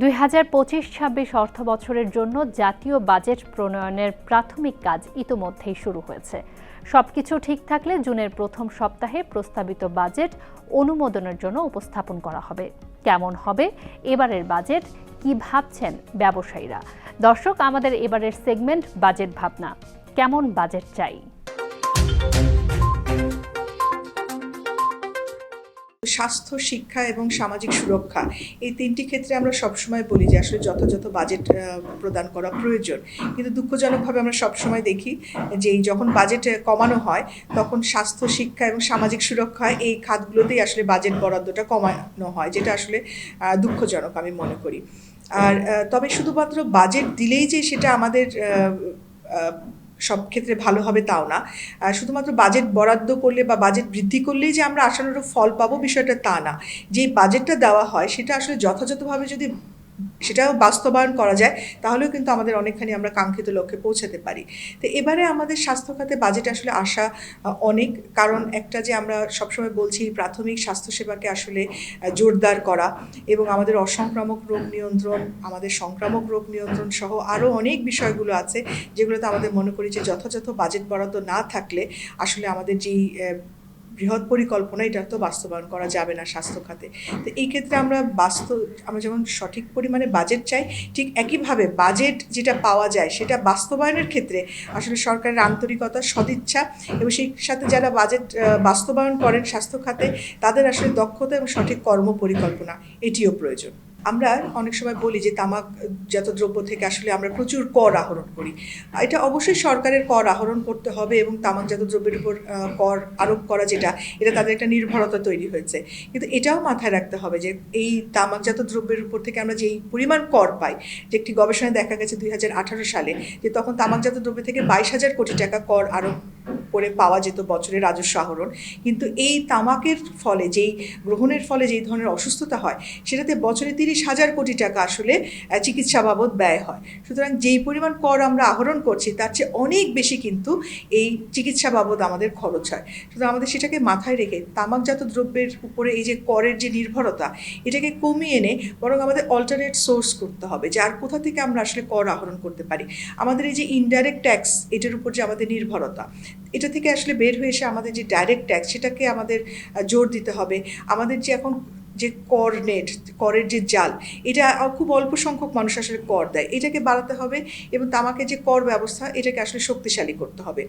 দুই হাজার পঁচিশ ছাব্বিশ অর্থ বছরের জন্য জাতীয় বাজেট প্রণয়নের প্রাথমিক কাজ ইতোমধ্যেই শুরু হয়েছে। সবকিছু ঠিক থাকলে জুনের প্রথম সপ্তাহে প্রস্তাবিত বাজেট অনুমোদনের জন্য উপস্থাপন করা হবে। কেমন হবে এবারের বাজেট, কি ভাবছেন ব্যবসায়ীরা? দর্শক, আমাদের এবারের সেগমেন্ট বাজেট ভাবনা। কেমন বাজেট চাই? স্বাস্থ্য, শিক্ষা এবং সামাজিক সুরক্ষা, এই তিনটি ক্ষেত্রে আমরা সবসময় বলি যে আসলে যথাযথ বাজেট প্রদান করা প্রয়োজন। কিন্তু দুঃখজনকভাবে আমরা সবসময় দেখি যে যখন বাজেট কমানো হয়, তখন স্বাস্থ্য, শিক্ষা এবং সামাজিক সুরক্ষা এই খাতগুলোতেই আসলে বাজেট বরাদ্দটা কমানো হয়, যেটা আসলে দুঃখজনক আমি মনে করি। আর তবে শুধুমাত্র বাজেট দিলেই যে সেটা আমাদের সব ক্ষেত্রে ভালো হবে তাও না। শুধুমাত্র বাজেট বরাদ্দ করলে বা বাজেট বৃদ্ধি করলেই যে আমরা আশানুরূপ ফল পাবো বিষয়টা তা না। যে বাজেটটা দেওয়া হয় সেটা আসলে যথাযথভাবে যদি সেটাও বাস্তবায়ন করা যায়, তাহলেও কিন্তু আমাদের অনেকখানি আমরা কাঙ্ক্ষিত লক্ষ্যে পৌঁছাতে পারি। তো এবারে আমাদের স্বাস্থ্য খাতে বাজেট আসলে আসা অনেক। কারণ একটা যে আমরা সবসময় বলছি, প্রাথমিক স্বাস্থ্যসেবাকে আসলে জোরদার করা এবং আমাদের অসংক্রামক রোগ নিয়ন্ত্রণ, আমাদের সংক্রামক রোগ নিয়ন্ত্রণ সহ আরও অনেক বিষয়গুলো আছে, যেগুলোতে আমাদের মনে করি যে যথাযথ বাজেট বরাদ্দ না থাকলে আসলে আমাদের যেই বৃহৎ পরিকল্পনা, এটা তো বাস্তবায়ন করা যাবে না স্বাস্থ্য খাতে। তো এই ক্ষেত্রে আমরা বাস্তব আমরা যেমন সঠিক পরিমাণে বাজেট চাই, ঠিক একইভাবে বাজেট যেটা পাওয়া যায়, সেটা বাস্তবায়নের ক্ষেত্রে আসলে সরকারের আন্তরিকতা, সদিচ্ছা এবং সেই সাথে যারা বাজেট বাস্তবায়ন করেন স্বাস্থ্য খাতে, তাদের আসলে দক্ষতা এবং সঠিক কর্ম পরিকল্পনা এটিও প্রয়োজন। আমরা অনেক সময় বলি যে তামাকজাত দ্রব্য থেকে আসলে আমরা প্রচুর কর আহরণ করি। এটা অবশ্যই সরকারের কর আহরণ করতে হবে এবং তামাকজাত দ্রব্যের উপর কর আরোপ করা যেটা, এটা তাদের একটা নির্ভরতা তৈরি হয়েছে। কিন্তু এটাও মাথায় রাখতে হবে যে এই তামাকজাত দ্রব্যের উপর থেকে আমরা যেই পরিমাণ কর পাই, যে একটি গবেষণায় দেখা গেছে দুই হাজার আঠারো সালে যে তখন তামাকজাত দ্রব্য থেকে বাইশ হাজার কোটি টাকা কর আরোপ করে পাওয়া যেত বছরে রাজস্ব আহরণ। কিন্তু এই তামাকের ফলে, যেই গ্রহণের ফলে যেই ধরনের অসুস্থতা হয়, সেটাতে বছরে তিরিশ হাজার কোটি টাকা আসলে চিকিৎসা বাবদ ব্যয় হয়। সুতরাং যেই পরিমাণ কর আমরা আহরণ করছি, তার চেয়ে অনেক বেশি কিন্তু এই চিকিৎসা বাবদ আমাদের খরচ হয়। সুতরাং আমাদের সেটাকে মাথায় রেখে তামাকজাত দ্রব্যের উপরে এই যে করের যে নির্ভরতা, এটাকে কমিয়ে এনে বরং আমাদের অল্টারনেট সোর্স করতে হবে, যে আর কোথা থেকে আমরা আসলে কর আহরণ করতে পারি। আমাদের এই যে ইনডাইরেক্ট ট্যাক্স এটার উপর যে আমাদের নির্ভরতা এটা থেকে আসলে বের হয়ে এসে আমাদের যে ডাইরেক্ট ট্যাক্স সেটাকে আমাদের জোর দিতে হবে। আমাদের যে এখন যে কর নেট করের যে জাল, এটা খুব অল্প সংখ্যক মানুষ আসলে কর দেয়। এটাকে বাড়াতে হবে এবং তামাকে যে কর ব্যবস্থা, এটাকে আসলে শক্তিশালী করতে হবে।